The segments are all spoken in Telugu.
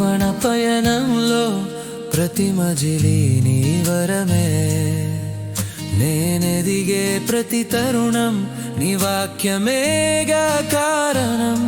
జీవన పయనంలో ప్రతి మజిలి నీ వరమే. నేనెదిగే ప్రతి తరుణం నీ వాక్యమేగా కారణం.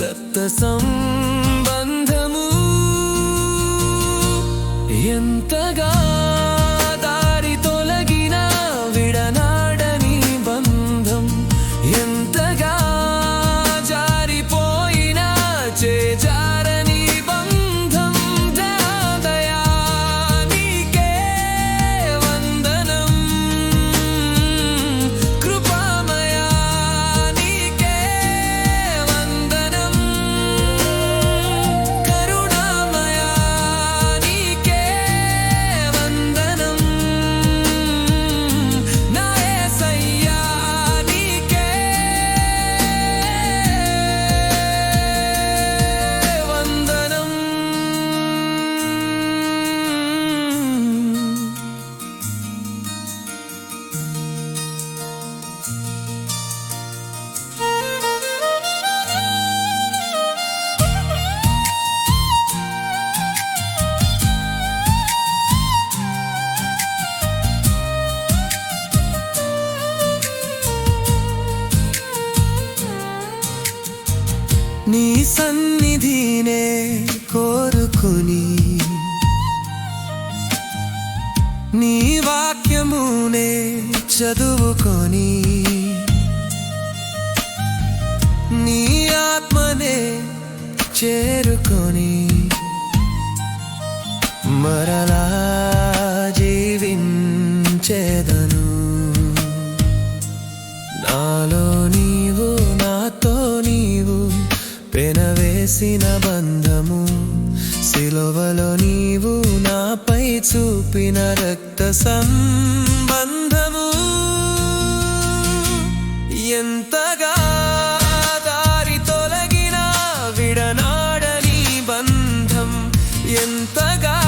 రక్త సంబంధము ఎంతగా నీ సన్నిధినే కోరుకుని నీ వాక్యమునే చదువుకొని నీ ఆత్మనే చేరుకొని మరలా జీవించేదను. నాలో వెనవేసిన బంధము. సిలువలో నీవు నాపై చూపిన రక్త సంబంధము. ఎంతగా దారి తొలగిన విడనాడని బంధం. ఎంతగా